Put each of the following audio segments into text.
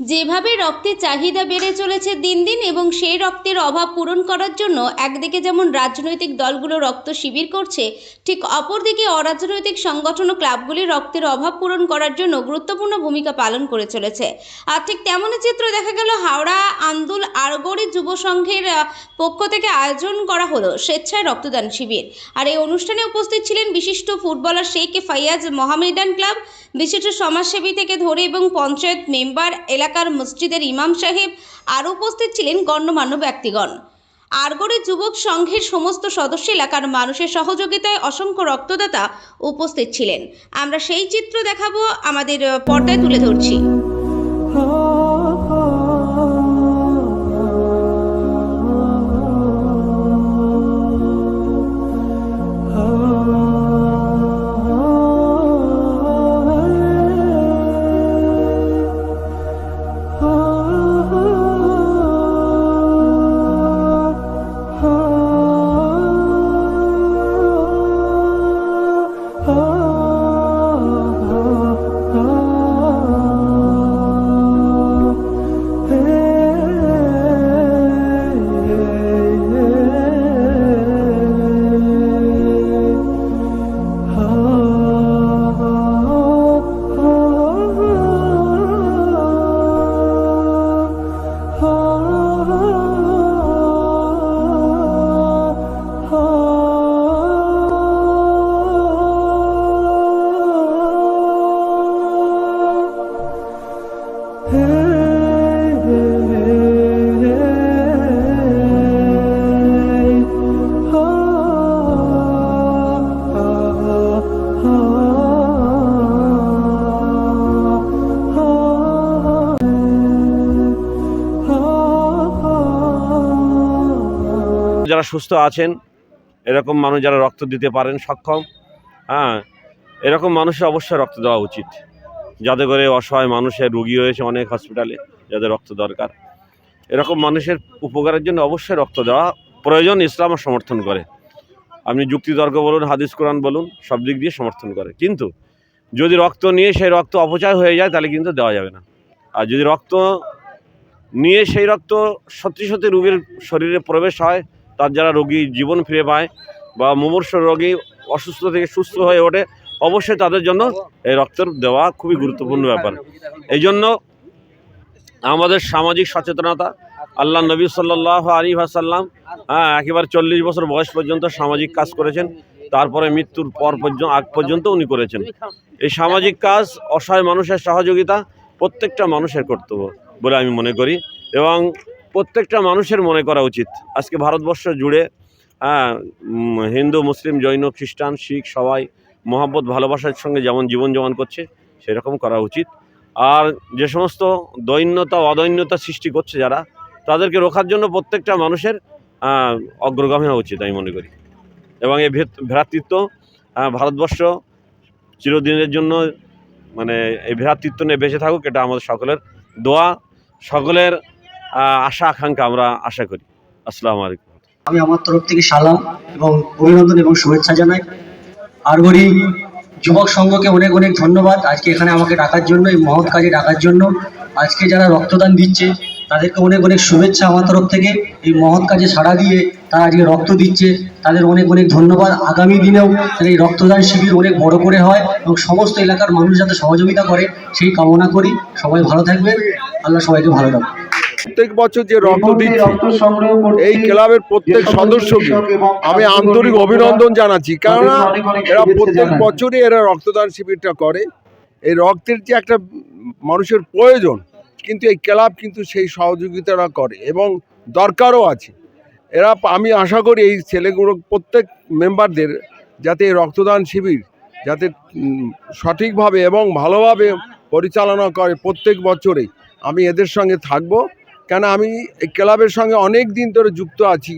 যেভাবে রক্তের চাহিদা বেড়ে চলেছে দিন দিন এবং সেই রক্তের অভাব পূরণ করার জন্য একদিকে যেমন রাজনৈতিক দলগুলো রক্ত শিবির করছে, ঠিক অপরদিকে অরাজনৈতিক সংগঠন ও ক্লাবগুলি রক্তের অভাব পূরণ করার জন্য গুরুত্বপূর্ণ ভূমিকা পালন করে চলেছে। আর ঠিক তেমনই চিত্র দেখা গেল হাওড়া আন্দুল আরগড়ি যুব সংঘের পক্ষ থেকে আয়োজন করা হলো স্বেচ্ছায় রক্তদান শিবির। আর এই অনুষ্ঠানে উপস্থিত ছিলেন বিশিষ্ট ফুটবলার শেখ ফাইয়াজ মোহামেডান ক্লাব, বিশিষ্ট সমাজসেবী থেকে ধরে এবং পঞ্চায়েত মেম্বার এলাকার মসজিদের ইমাম সাহেব আর উপস্থিত ছিলেন গণ্যমান্য ব্যক্তিগণ। আরগড়ে যুবক সংঘের সমস্ত সদস্য এলাকার মানুষের সহযোগিতায় অসংখ্য রক্তদাতা উপস্থিত ছিলেন। আমরা সেই চিত্র দেখাবো, আমাদের পর্দায় তুলে ধরছি। যারা সুস্থ আছেন, এরকম মানুষ যারা রক্ত দিতে পারেন সক্ষম হ্যাঁ এরকম মানুষের অবশ্যই রক্ত দেওয়া উচিত। যাতে করে অসহায় মানুষের রুগী হয়েছে অনেক হসপিটালে যাদের রক্ত দরকার। এরকম মানুষের উপকারের জন্য অবশ্যই রক্ত দেওয়া প্রয়োজন, ইসলাম সমর্থন করে। আপনি যুক্তিতর্ক বলুন, হাদিস, কোরআন বলুন, সব দিক দিয়ে সমর্থন করে। কিন্তু যদি রক্ত নিয়ে সেই রক্ত অপচয় হয়ে যায়, তাহলে কিন্তু দেওয়া যাবে না। আর যদি রক্ত নিয়ে সেই রক্ত সত্যি সত্যি রোগীর শরীরে প্রবেশ হয় তার যারা রোগী জীবন ফিরে পায় বা মুমূর্ষ রোগী অসুস্থ থেকে সুস্থ হয়ে ওঠে, অবশ্যই তাদের জন্য এই রক্ত দেওয়া খুবই গুরুত্বপূর্ণ ব্যাপার। এই জন্য আমাদের সামাজিক সচেতনতা, আল্লাহ নবী সাল্লাহ আলী ভাসাল্লাম হ্যাঁ একেবারে চল্লিশ বছর বয়স পর্যন্ত সামাজিক কাজ করেছেন, তারপরে মৃত্যুর পর পর্যন্ত আগ পর্যন্ত উনি করেছেন। এই সামাজিক কাজ অসহায় মানুষের সহযোগিতা প্রত্যেকটা মানুষের কর্তব্য বলে আমি মনে করি এবং প্রত্যেকটা মানুষের মনে করা উচিত। আজকে ভারতবর্ষ জুড়ে হ্যাঁ হিন্দু, মুসলিম, জৈন, খ্রিস্টান, শিখ সবাই মহাব্বত, ভালোবাসার সঙ্গে যেমন জীবন যাপন করছে, সেরকম করা উচিত। আর যে সমস্ত দৈন্যতা, অদৈন্যতা সৃষ্টি করছে যারা, তাদেরকে রোখার জন্য প্রত্যেকটা মানুষের অগ্রগামী হওয়া উচিত আমি মনে করি। এবং এই ভ্রাতৃত্ব ভারতবর্ষ চিরদিনের জন্য মানে এই ভ্রাতৃত্ব নিয়ে বেঁচে থাকুক, এটা আমাদের সকলের দোয়া। সকলের আশা আকাঙ্ক্ষা আমরা আশা করি। আসসালামু আলাইকুম। আমি আমার তরফ থেকে সালাম এবং অভিনন্দন এবং শুভেচ্ছা জানাই। আরগড়ি যুবক সংঘকে অনেক অনেক ধন্যবাদ আজকে এখানে আমাকে ডাকার জন্য, এই মহৎ কাজে ডাকার জন্য। আজকে যারা রক্তদান দিচ্ছে, তাদেরকে অনেক অনেক শুভেচ্ছা আমার তরফ থেকে। এই মহৎ কাজে সাড়া দিয়ে তারা আজকে রক্ত দিচ্ছে, তাদের অনেক অনেক ধন্যবাদ। আগামী দিনেও এই রক্তদান শিবির অনেক বড় করে হয় এবং সমস্ত এলাকার মানুষ যাতে সহযোগিতা করে, সেই কামনা করি। সবাই ভালো থাকবেন। আল্লাহ সবাইকে ভালো রাখুন প্রত্যেক বছর যে রক্ত দিচ্ছে এই ক্লাবের প্রত্যেক সদস্যকে আমি আন্তরিক অভিনন্দন জানাচ্ছি। কেননা এরা প্রত্যেক বছরই এরা রক্তদান শিবিরটা করে। এই রক্তের যে একটা মানুষের প্রয়োজন কিন্তু এই ক্লাব কিন্তু সেই সহযোগিতাটা করে এবং দরকারও আছে। এরা আমি আশা করি এই ছেলেগুলো প্রত্যেক মেম্বারদের যাতে এই রক্তদান শিবির যাতে সঠিকভাবে এবং ভালোভাবে পরিচালনা করে প্রত্যেক বছরেই। আমি এদের সঙ্গে থাকব। কেন আমি এই ক্লাবের সঙ্গে অনেক দিন ধরে যুক্ত আছি,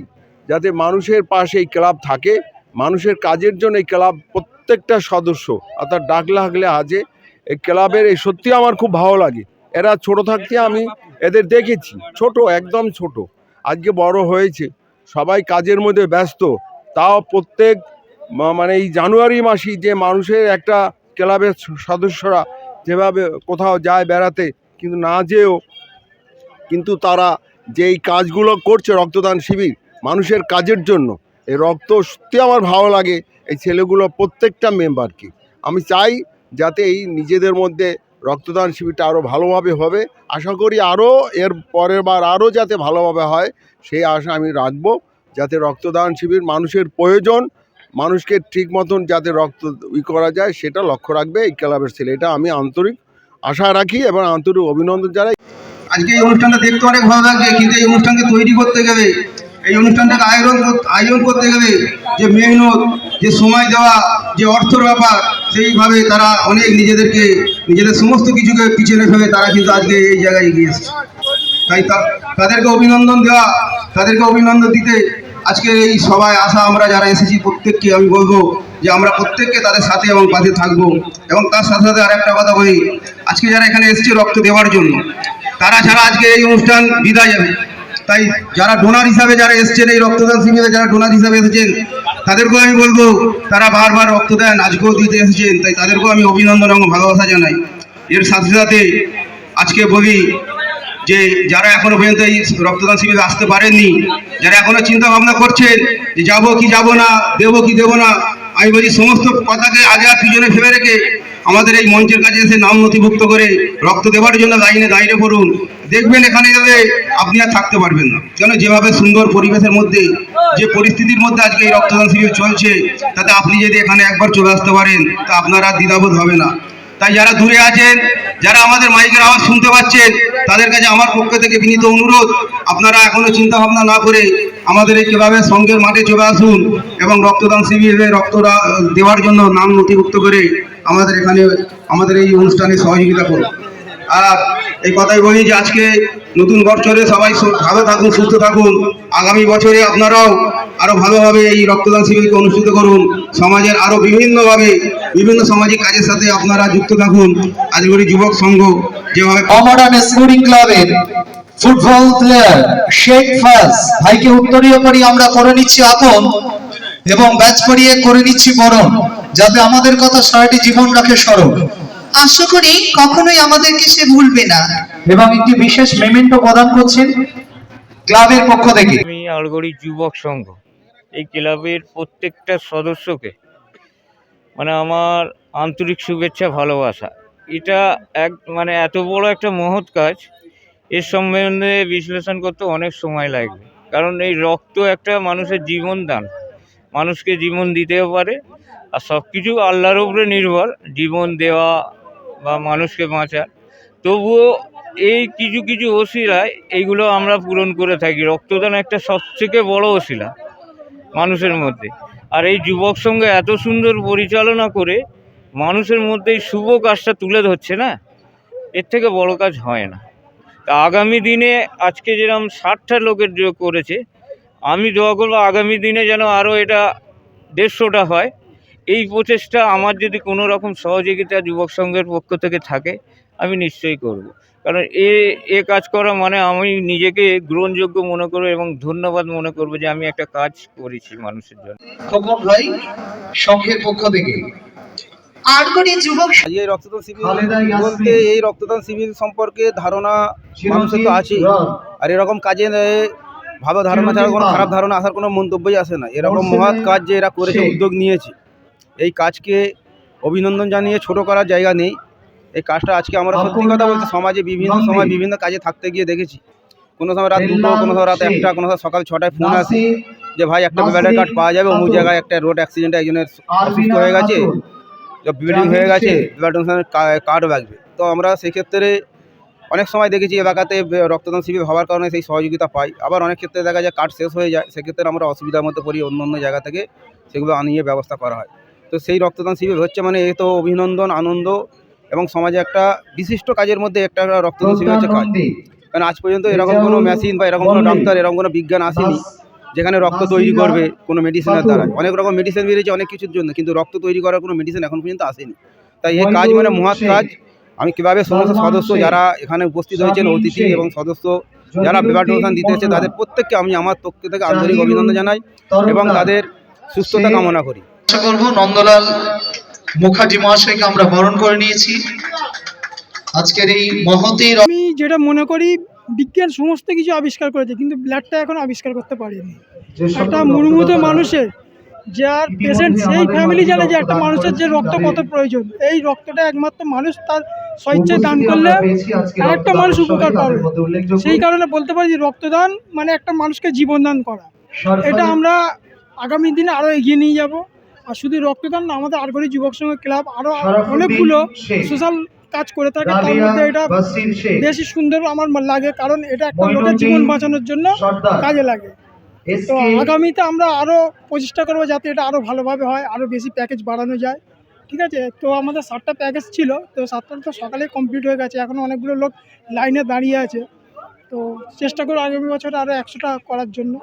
যাতে মানুষের পাশে এই ক্লাব থাকে, মানুষের কাজের জন্য এই ক্লাব প্রত্যেকটা সদস্য, অর্থাৎ ডাক লাগলে আজে এই ক্লাবের এই সত্যি আমার খুব ভালো লাগে। এরা ছোট থাকতে আমি এদের দেখেছি, ছোট, একদম ছোট। আজকে বড় হয়েছে, সবাই কাজের মধ্যে ব্যস্ত। তাও প্রত্যেক মানে এই জানুয়ারি মাসেই যে মানুষের একটা ক্লাবের সদস্যরা যেভাবে কোথাও যায় বেড়াতে, কিন্তু না যেও কিন্তু তারা যে এই কাজগুলো করছে রক্তদান শিবির মানুষের কাজের জন্য, এই রক্ত সত্যি আমার ভালো লাগে, এই ছেলেগুলো প্রত্যেকটা মেম্বারকে। আমি চাই যাতে এই নিজেদের মধ্যে রক্তদান শিবিরটা আরও ভালোভাবে হবে। আশা করি আরও এর পরের বার আরও যাতে ভালোভাবে হয়, সেই আশা আমি রাখব। যাতে রক্তদান শিবির মানুষের প্রয়োজন, মানুষকে ঠিক মতন যাতে রক্ত ই করা যায়, সেটা লক্ষ্য রাখবে এই ক্লাবের ছেলে। এটা আমি আন্তরিক আশা রাখি এবং আন্তরিক অভিনন্দন জানাই। আজকে এই অনুষ্ঠানটা দেখতে অনেক ভালো লাগছে, কিন্তু এই অনুষ্ঠানকে তৈরি করতে গেলে, এই অনুষ্ঠানটাকে আয়োজন আয়োজন করতে গেলে যে মেহনত, যে সময় দেওয়া, যে অর্থর ব্যাপার, সেইভাবে তারা অনেক নিজেদেরকে, নিজেদের সমস্ত কিছুকে পিছনে ফেলে তারা কিন্তু আজকে এই জায়গায় এগিয়ে এসেছে। তাই তাদেরকে অভিনন্দন দেওয়া, তাদেরকে অভিনন্দন দিতে আজকে এই সবাই আসা আমরা যারা এসেছি প্রত্যেককে আমি বলব যে আমরা প্রত্যেককে তাদের সাথে এবং পাশে থাকব। এবং তার সাথে সাথে আর একটা কথা বলি, আজকে যারা এখানে এসেছে রক্ত দেওয়ার জন্য তারা ছাড়া আজকে এই অনুষ্ঠান বিদায় যাবে তাই যারা ডোনার হিসাবে যারা এসেছেন এই রক্তদান শিবিরে, যারা ডোনার হিসাবে এসেছেন, তাদেরকেও আমি বলব, তারা বারবার রক্ত দেন আজকেও দিতে এসেছেন, তাই তাদেরকেও আমি অভিনন্দন এবং ভালোবাসা জানাই। এর সাথে সাথে আজকে বলি যে, যারা এখনও পর্যন্ত এই রক্তদান শিবিরে আসতে পারেননি, যারা এখনও চিন্তা ভাবনা করছেন যে, যাব কি যাব না, দেবো কি দেবো না, আমি বলছি সমস্ত কথাকে আগে আর পিছনে ফেলে রেখে আমাদের এই মঞ্চের কাছে এসে নাম নথিভুক্ত করে রক্ত দেওয়ার জন্য লাইনে দাঁড়িয়ে পড়ুন। দেখবেন এখানে গেলে আপনি আর থাকতে পারবেন না। কেন যেভাবে সুন্দর পরিবেশের মধ্যে, যে পরিস্থিতির মধ্যে আজকে এই রক্তদান শিবির চলছে, তাতে আপনি যদি এখানে একবার চলে আসতে পারেন, তা আপনার আর দ্বিধাবোধ হবে না। তাই যারা দূরে আছেন, যারা আমাদের মাইকের আওয়াজ শুনতে পাচ্ছেন, তাদের কাছে আমার পক্ষ থেকে বিনীত অনুরোধ, আপনারা এখনও চিন্তা ভাবনা না করে আমাদের এই ক্লাবের সঙ্গের মাঠে চলে আসুন এবং রক্তদান শিবিরে রক্ত দেওয়ার জন্য নাম নথিভুক্ত করে আমাদের এখানে, আমাদের এই অনুষ্ঠানে সহযোগিতা করুন। আর এই কথাই বলি যে আজকে নতুন বছরে সবাই ভালো থাকুন, সুস্থ থাকুন। আগামী বছরে আপনারাও আরও ভালোভাবে এই রক্তদান শিবিরকে অনুষ্ঠিত করুন। সমাজের আরও বিভিন্নভাবে, বিভিন্ন সামাজিক কাজের সাথে আপনারা যুক্ত থাকুন। আজগরি যুবক সংঘ যেভাবে অমরান স্পোর্টিং ক্লাবের ফুটবল প্লেয়ার শেখ ফাজ, ভাইকে উত্তরীয় করি আমরা করে নিচ্ছি, আপন। এবং ব্যাচ পড়িয়ে করে নিচ্ছি বরণ যাতে আমাদের কথা সারাটি জীবন রাখে স্মরণ। আশা করি কখনোই আমাদেরকে সে ভুলবে না। এবং একটি বিশেষ মেমেন্টো প্রদান করছেন ক্লাবের পক্ষ থেকে। আমি আলগড়ি যুবক সংঘ এই ক্লাবের প্রত্যেকটা সদস্যকে মানে আমার আন্তরিক শুভেচ্ছা ভালোবাসা। এটা এক মানে এত বড় একটা মহৎ কাজ এর সম্বন্ধে বিশ্লেষণ করতে অনেক সময় লাগবে। কারণ এই রক্ত একটা মানুষের জীবন দান মানুষকে জীবন দিতেও পারে, আর সব কিছু আল্লাহর উপরে নির্ভর, জীবন দেওয়া বা মানুষকে বাঁচা তবুও এই কিছু কিছু ওসিলায় এইগুলো আমরা পূরণ করে থাকি। রক্তদান একটা সবথেকে বড় ওসিলা মানুষের মধ্যে। আর এই যুবক সঙ্গে এত সুন্দর পরিচালনা করে মানুষের মধ্যে এই শুভ কাজটা তুলে ধরছে না, এর থেকে বড় কাজ হয় না। তা আগামী দিনে আজকে যেরকম ষাটটা লোকের করেছে আমি দোয়া করব আগামী দিনে যেন আরও এটা দেড়শোটা হয়। এই প্রচেষ্টা আমার যদি কোনো রকম সহযোগিতা যুবক সংঘের পক্ষ থেকে থাকে আমি নিশ্চয়ই করব। কারণ এ এ কাজ করা মানে আমি নিজেকে গ্রহণযোগ্য মনে করব এবং ধন্যবাদ মনে করব যে আমি একটা কাজ করেছি মানুষের জন্য। খোকন ভাই সংঘের পক্ষ থেকে। এই রক্তদান শিবির বলতে এই রক্তদান শিবির সম্পর্কে ধারণা মানুষের তো আছেই। আর এরকম কাজে ভালো ধারণা ছাড়া কোনো খারাপ ধারণা আসার কোনো মন্তব্যই আসে না। এরকম মহৎ কাজ যে এরা করেছে উদ্যোগ নিয়েছে এই কাজকে অভিনন্দন জানিয়ে ছোট করার জায়গা নেই। এই কাজটা আজকে আমরা সত্যি কথা বলতে সমাজে বিভিন্ন সময় বিভিন্ন কাজে থাকতে গিয়ে দেখেছি। কোনো সময় রাত দুটো কোনো সময় রাত একটা কোনো সময় সকাল ছটায় ফোন আসে যে ভাই একটা ব্যাটার কার্ড পাওয়া যাবে। অমুক জায়গায় একটা রোড অ্যাক্সিডেন্টে একজনের অসুস্থ হয়ে গেছে ব্লিডিং হয়ে গেছে কার্ড লাগবে। তো আমরা সেক্ষেত্রে অনেক সময় দেখেছি এলাকাতে রক্তদান শিবির হওয়ার কারণে সেই সহযোগিতা পাই। আবার অনেক ক্ষেত্রে দেখা যায় কার্ড শেষ হয়ে যায় সেক্ষেত্রে আমরা অসুবিধার মধ্যে পড়ি অন্য অন্য জায়গা থেকে সেগুলো আনিয়ে ব্যবস্থা করা হয়। তো সেই রক্তদান শিবির হচ্ছে মানে এ তো অভিনন্দন আনন্দ এবং সমাজে একটা বিশিষ্ট কাজের মধ্যে একটা রক্তদান শিবির হচ্ছে কাজ। কারণ আজ পর্যন্ত এরকম কোনো মেশিন বা এরকম কোনো ডাক্তার এরকম কোনো বিজ্ঞান আসেনি যেখানে রক্ত তৈরি করবে কোনো মেডিসিনের দ্বারা অনেক রকম মেডিসিন বেরিয়েছে অনেক কিছুর জন্য কিন্তু রক্ত তৈরি করার কোনো মেডিসিন এখন পর্যন্ত আসেনি। তাই এই কাজ মানে মহৎ কাজ। আমি কীভাবে সমস্ত সদস্য যারা এখানে উপস্থিত হয়েছেন অতিথি এবং সদস্য যারা ব্লাড ডোনেশন দিতে এসেছে তাদের প্রত্যেককে আমি আমার পক্ষ থেকে আন্তরিক অভিনন্দন জানাই এবং তাদের সুস্থতা কামনা করি। আশা করব নন্দলাল মুখার্জি মহাশয়কে আমরা বরণ করে নিয়েছি। আজকের এই মহতি আমি যেটা মনে করি বিজ্ঞান সমস্ত কিছু আবিষ্কার করেছে কিন্তু ব্লাডটা এখন আবিষ্কার করতে পারেনি। একটা মুড়মুড়ে মানুষের যার পেশেন্ট সেই ফ্যামিলি জানে যে একটা মানুষের যে রক্ত কত প্রয়োজন এই রক্তটা একমাত্র মানুষ তার স্বেচ্ছায় দান করলে একটা মানুষ উপকার পাবে। সেই কারণে বলতে পারি যে রক্তদান মানে একটা মানুষকে জীবনদান করা। এটা আমরা আগামী দিনে আরও এগিয়ে নিয়ে যাব। আর শুধু রক্তদান না আমাদের আরগরি যুবক সংঘ ক্লাব আরও অনেকগুলো সোশ্যাল কাজ করে থাকে। তার মধ্যে এটা বেশি সুন্দর আমার লাগে কারণ এটা একটা লোকের জীবন বাঁচানোর জন্য কাজে লাগে। তো আগামীতে আমরা আরও প্রচেষ্টা করব যাতে এটা আরও ভালোভাবে হয় আরও বেশি প্যাকেজ বাড়ানো যায়। ঠিক আছে? তো আমাদের সাতটা প্যাকেজ ছিল, তো সাতটা তো সকালে কমপ্লিট হয়ে গেছে। এখন অনেকগুলো লোক লাইনে দাঁড়িয়ে আছে। তো চেষ্টা করো আগামী বছর আরও একশোটা করার জন্য।